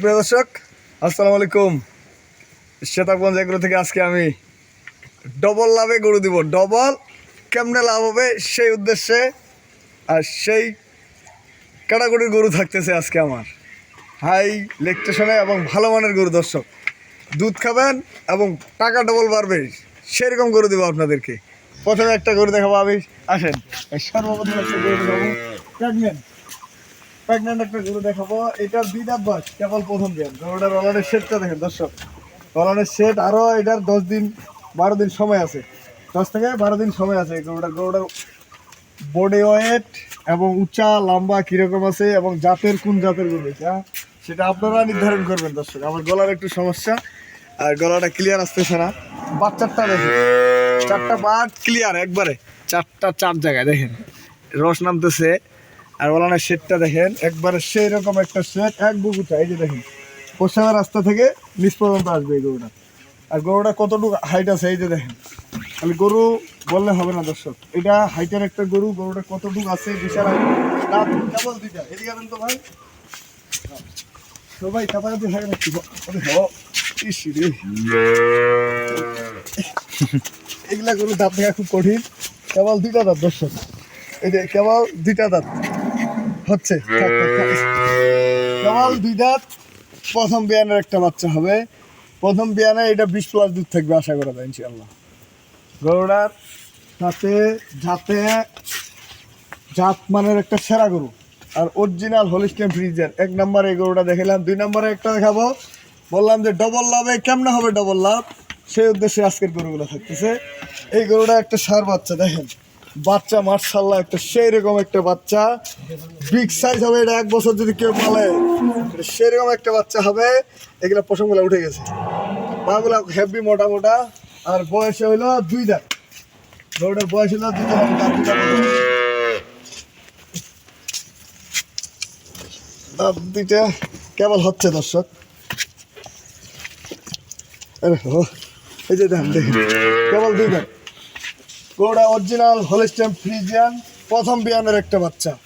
সুপ্রিয় দর্শক, আসসালামু আলাইকুম। শ্বেতাগঞ্জ এগুলো থেকে আজকে আমি ডবল লাভে গরু দিব। ডবল কেমনে লাভ হবে সেই উদ্দেশ্যে আর সেই ক্যাটাগরির গরু থাকতেছে আজকে আমার। হাই লেকটেশনে এবং ভালো মানের গরু দর্শক, দুধ খাবেন এবং টাকা ডবল বাড়বে, সেরকম গরু দেবো আপনাদেরকে। প্রথমে একটা গরু দেখাবো আমি। আসেন সর্বপ্রথম একটা গরু দেখাবো। প্রেগনেন্ট একটা গরু দেখাবো। এটার দুই বয়স, কেবল প্রথম দিন গরুটার রলানের শেডটা দেখেন, দর্শক। রলানের শেড আরও এটার দশ দিন, বারো দিন সময় আছে। দশ থেকে বারো দিন সময় আছে গরুটার। গরুটার বডি ওয়েট এবং উঁচা, লম্বা কীরকম আছে এবং জাতের কোন জাতের গরু এটা, সেটা আপনারা নির্ধারণ করবেন, দর্শক। আমার গলার একটু সমস্যা, আর গলাটা ক্লিয়ার আসতেছে না। বাচ্চারটা দেখেন, চারটা বাট ক্লিয়ার একবারে। চারটা চার জায়গায় দেখেন। রস নামতেছে আর ওলানের শেডটা দেখেন, একবারে সেই রকম একটা শেড এক বুকুটা এই যে দেখেন পশ্চিমের রাস্তা থেকে নিচ পর্যন্ত আসবে এই গরুটা। আর গরুটা কতটুকু হাইট আছে, এই যে দেখেন। খালি গরু বললে হবে না, দর্শক। এটা হাইটের একটা গরু, গরুটা কতটুকু আছে বিশাল। দাঁত কেবল দুইটা। এদিকে তো ভাই। সবাই হ ইস রে। এগুলা গরু দাঁত দেখা খুব কঠিন। কেবল দুইটা দাঁত, দর্শক। এই যে কেবল দুইটা দাঁত। হচ্ছে। থাক, থাক, থাক। কেবল দুই দাঁত। প্রথম বিয়ানের একটা বাচ্চা হবে। প্রথম বিয়ানে এটা বিশ প্লাস দুধ থাকবে আশা করা যায় ইনশাল্লাহ গরুটার সাথে যাতে জাত মানের একটা সেরা গরু। আর অরিজিনাল হলিস্টেন ফ্রিজের এক নম্বরে এই গরুটা দেখালাম দুই নম্বরে একটা দেখাবো। বললাম যে ডবল লাভে কেমনে হবে ডবল লাভ? সেই উদ্দেশ্যে আজকের গরুগুলো থাকতেছে। এই গরুটা একটা সার বাচ্চা দেখেন। বাচ্চা মার্শাল্লাহ একটা সেই রকম একটা বাচ্চা বিগ সাইজ হবে এটা এক বছর যদি কেউ পালে এটা সেরকম একটা বাচ্চা হবে এগুলো পশমগুলো উঠে গেছে পাগুলা হেভি মোটা মোটা আর বয়সে হইল দুই দাঁত গরুটার বয়স হইল দুই দাঁত দুইটা কেবল হচ্ছে দর্শক এই যে দেখেন দেখেন কেবল দুই দাঁত গরুটা অরিজিনাল হোলিস্টেম ফ্রিজিয়ান, প্রথম বিয়ানের একটা বাচ্চা।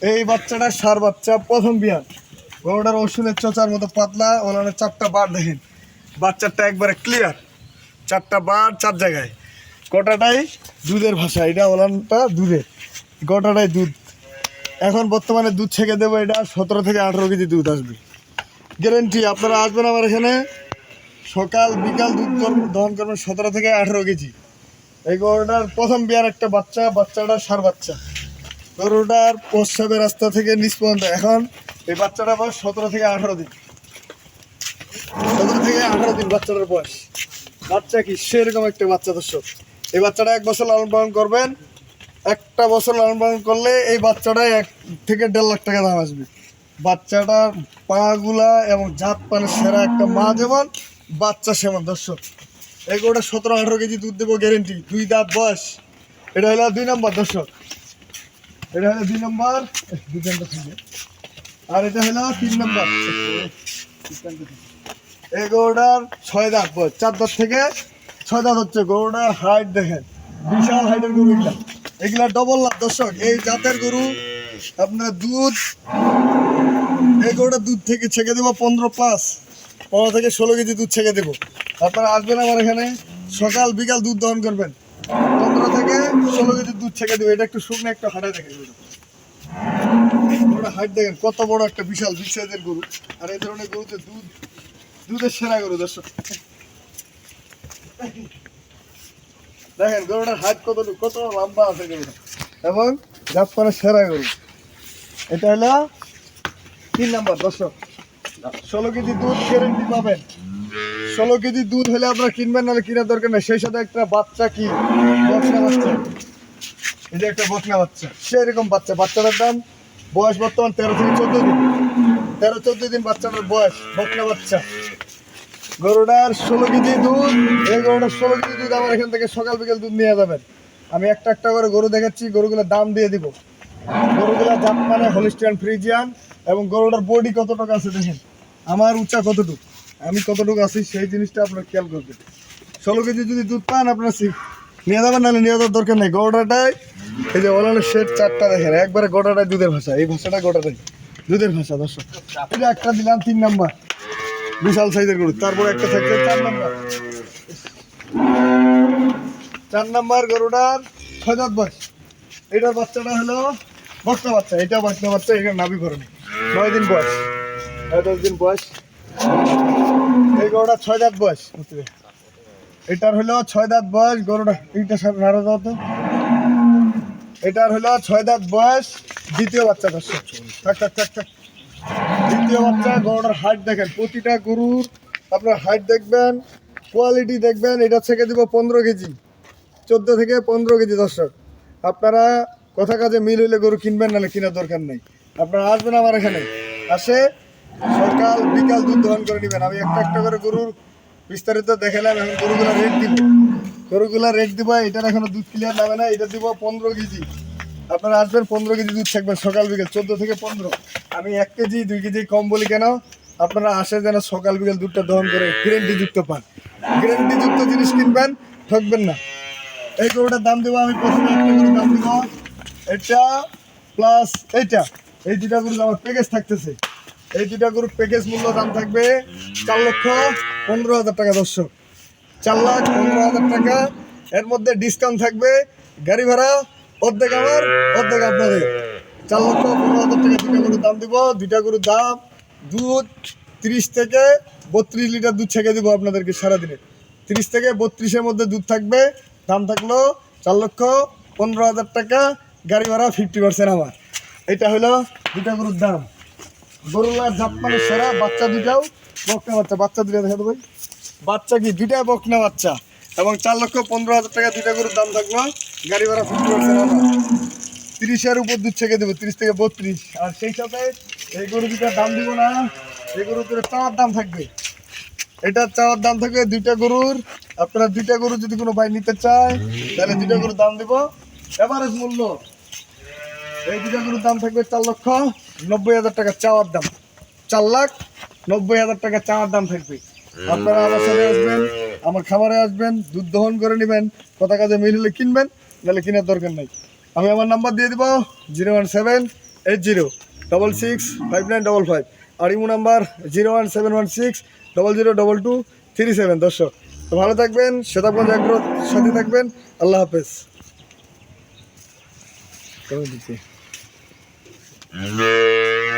এই বাচ্চাটা সার বাচ্চা, প্রথম বিয়ান। গরুটার ওষুধের চোচার মতো পাতলা, ওনার চারটা বার দেখেন। বাচ্চাটা একবারে ক্লিয়ার চারটা বার চার জায়গায়। গোটাটাই দুধের ভাষা, এটা ওলানটা দুধের। গোটাটাই দুধ। এখন বর্তমানে দুধ ছেঁকে দেবো, এটা সতেরো থেকে আঠেরো কেজি দুধ আসবে। গ্যারেন্টি, আপনারা আসবেন আমার এখানে। সকাল, বিকাল দুধ কর- দহন করবেন সতেরো থেকে আঠেরো কেজি। এই গরুটার প্রথম বিয়ার একটা বাচ্চা, বাচ্চাটা সার বাচ্চা। গরুটার প্রস্রাবের রাস্তা থেকে নিচ পর্যন্ত। এখন এই বাচ্চাটা বয়স সতেরো থেকে আঠারো দিন। সতেরো থেকে আঠারো দিন বাচ্চাটার বয়স। বাচ্চা কি? সেরকম একটা বাচ্চা দর্শক। এই বাচ্চাটা এক বছর লালন পালন করবেন। একটা বছর লালন পালন করলে এই বাচ্চাটা এক থেকে দেড় লাখ টাকা দাম আসবে। বাচ্চাটার পাগুলা এবং জাত পানের সেরা একটা মা যেমন, বাচ্চা সেমন দর্শক। এই গরুটা সতেরো আঠারো কেজি দুধ দেবো গ্যারেন্টি দুই দাঁত বয়স। এটা হলো দুই নম্বর, দর্শক। এটা হলো দুই নম্বর। দুইখানটা থাকে। আর এটা হলো তিন নম্বর। এই গরুটার ছয় দাঁত বয়স। চার দাঁত থেকে ছয় দাঁত হচ্ছে গরুটার হাইট দেখেন। বিশাল হাইটের গরু এগুলা এগুলা ডবল লাভ, দর্শক। এই জাতের গরু আপনার দুধ এই গরুটা দুধ থেকে ছেঁকে দেবো পনেরো প্লাস পনেরো থেকে ষোলো কেজি দুধ ছেঁকে দেবো। আপনারা আসবেন আমার এখানে। সকাল, বিকাল দুধ দহন করবেন। পনেরো থেকে ষোলো কেজি দুধ ছেঁকে দেবে। এটা একটু শুকনো, একটু হাঁটায় দেখে হাইট দেখেন, কত বড় একটা বিশাল সাইজের গরু। আর এই ধরনের গরুতে দুধ, দুধের সেরা গরু, দর্শক। দেখেন, গরুটার হাইট কত কত লম্বা আছে গরুটা। এবং জাতপানের সেরা গরু। এটা হলো তিন নম্বর, দর্শক। ষোলো কেজি দুধ গ্যারেন্টি পাবেন। ষোলো কেজি দুধ হলে আপনারা কিনবেন, নাহলে কেনার দরকার নেই। সেই সাথে একটা বাচ্চা কি? বকনা বাচ্চা। এই যে একটা বকনা বাচ্চা। সেরকম বাচ্চা। বাচ্চাটার দাম বয়স বর্তমান তেরো থেকে চোদ্দ দিন। তেরো, চোদ্দ দিন বাচ্চাটার বয়স, বকনা বাচ্চা। গরুটার ষোলো কেজি দুধ, এই গরুটার ষোলো কেজি দুধ আমার এখান থেকে সকাল বিকেল দুধ নিয়ে যাবেন। আমি একটা একটা করে গরু দেখাচ্ছি, গরুগুলোর দাম দিয়ে দিব। গরুগুলো জাত মানে হলিস্টিয়ান ফ্রিজিয়ান এবং গরুটার বডি কত টাকা আছে দেখেন। আমার উচ্চা কতটুকু? আমি কতটুকু আছি সেই জিনিসটা আপনার খেয়াল করবেন। ষোলো কেজি যদি দুধ পান, আপনার সি- নিয়ে যাবেন, নাহলে নিয়ে যাওয়ার দরকার নেই। গোটাটাই এই যে ওলানের শেড চারটা দেখেন, একবারে গোটাটাই দুধের ভাষা। এই ভাষাটা গোটাটাই দুধের ভাষা, দর্শক। যে একটা দিলাম, তিন নাম্বার। বিশাল সাইজের গরু। তারপরে একটা থাকছে চার নাম্বার। চার নাম্বার গরুটার ছয় বয়স। এটার বাচ্চাটা হলো বস্তা বাচ্চা। এটা বাচ্চা বাচ্চা, এখানে নাভি করে নেই নয় দিন বয়স। নয়, দশ দিন বয়স। এই গরুটা ছয় দাঁত বয়স এটার হলো ছয় দাঁত বয়স, গরুটা এইটা আরও দাও তো এটার হলো ছয় দাঁত বয়স, দ্বিতীয় বাচ্চা দর্শক। থাক থাক থাক থাক। দ্বিতীয় বাচ্চা, গরুটার হাইট দেখেন, প্রতিটা গরুর আপনার হাইট দেখবেন কোয়ালিটি দেখবেন, এটা থেকে দিব পনেরো কেজি। চোদ্দ থেকে পনেরো কেজি দর্শক। আপনারা কথা কাজে মিল হইলে গরু কিনবেন নাহলে কেনার দরকার নেই। আপনারা আসবেন আমার এখানে। আসে সকাল, বিকাল দুধ দহন করে নেবেন। আমি একটা একটা করে গরুর বিস্তারিত দেখালাম, এখন গরুগুলা রেট দিব। গরুগুলা রেট দিব, এটার এখনও দুধ ক্লিয়ার নামে না এটা দিব পনেরো কেজি। আপনারা আসবেন, পনেরো কেজি দুধ থাকবেন সকাল বিকাল, চোদ্দ থেকে পনেরো। আমি এক কেজি, দুই কেজি কম বলি কেন? আপনারা আসে যেন সকাল বিকাল দুধটা দহন করে গ্যারেন্টি যুক্ত পান। গ্যারেন্টি যুক্ত জিনিস কিনবেন, ঠকবেন না। এই গরুটার দাম দেবো আমি প্রথমে একটা দাম দেবো। এটা প্লাস এইটা। এই দুটা গরুর আমার প্যাকেজ থাকতেছে। এই দুটা গরুর প্যাকেজ মূল্য দাম থাকবে চার লক্ষ পনেরো হাজার টাকা, দর্শক। চার লাখ পনেরো হাজার টাকা। এর মধ্যে ডিসকাউন্ট থাকবে গাড়ি ভাড়া, অর্ধেক আমার, অর্ধেক আপনাদের। চার লক্ষ পনেরো হাজার টাকা দুটা গরুর দাম দিব। দুইটা গরুর দাম দুধ তিরিশ থেকে বত্রিশ লিটার দুধ ছেঁকে দিব আপনাদেরকে সারাদিনে। তিরিশ থেকে বত্রিশের মধ্যে দুধ থাকবে। দাম থাকল চার লক্ষ পনেরো হাজার টাকা। গাড়ি ভাড়া ফিফটি পার্সেন্ট আমার। এটা হলো দুটা গরুর দাম। গরুলার জাপানের সেরা বাচ্চা দুটাও বকনা বাচ্চা বাচ্চা দুটা দেখা দেবো। বাচ্চা কি? দুইটা বকনা বাচ্চা। এবং চার লক্ষ পনেরো হাজার টাকা দুইটা গরুর দাম থাকল গাড়ি ভাড়া ফিফটি পার্সেন্ট তিরিশের উপর দুধ ছেঁকে দেবো, তিরিশ থেকে বত্রিশ। আর সেই সাথে এই গরু দুটার দাম দিব না, এই গরু দুটোর চাওয়ার দাম থাকবে। এটা চাওয়ার দাম থাকবে দুইটা গরুর। আপনারা দুইটা গরু যদি কোনো ভাই নিতে চায়, তাহলে দুইটা গরুর দাম দিব। এভারেজ মূল্য। এই দুইটা গরুর দাম থাকবে চার লক্ষ। নব্বই হাজার টাকা চাওয়ার দাম। চার লাখ নব্বই হাজার টাকা চাওয়ার দাম থাকবে। আপনারা আমার সাথে আসবেন, আমার খাবারে আসবেন, দুধ দহন করে নেবেন, কথা কাজে মিল হলে কিনবেন, নাহলে কেনার দরকার নাই। আমি আমার নাম্বার দিয়ে দিব, zero one seven eight zero double six five nine double five আর imo number zero one seven one six double zero double two three seven. দর্শক, তো ভালো থাকবেন শ্বেতাবগঞ্জ আগ্রহ সাথে থাকবেন, আল্লাহ হাফেজ। কেমন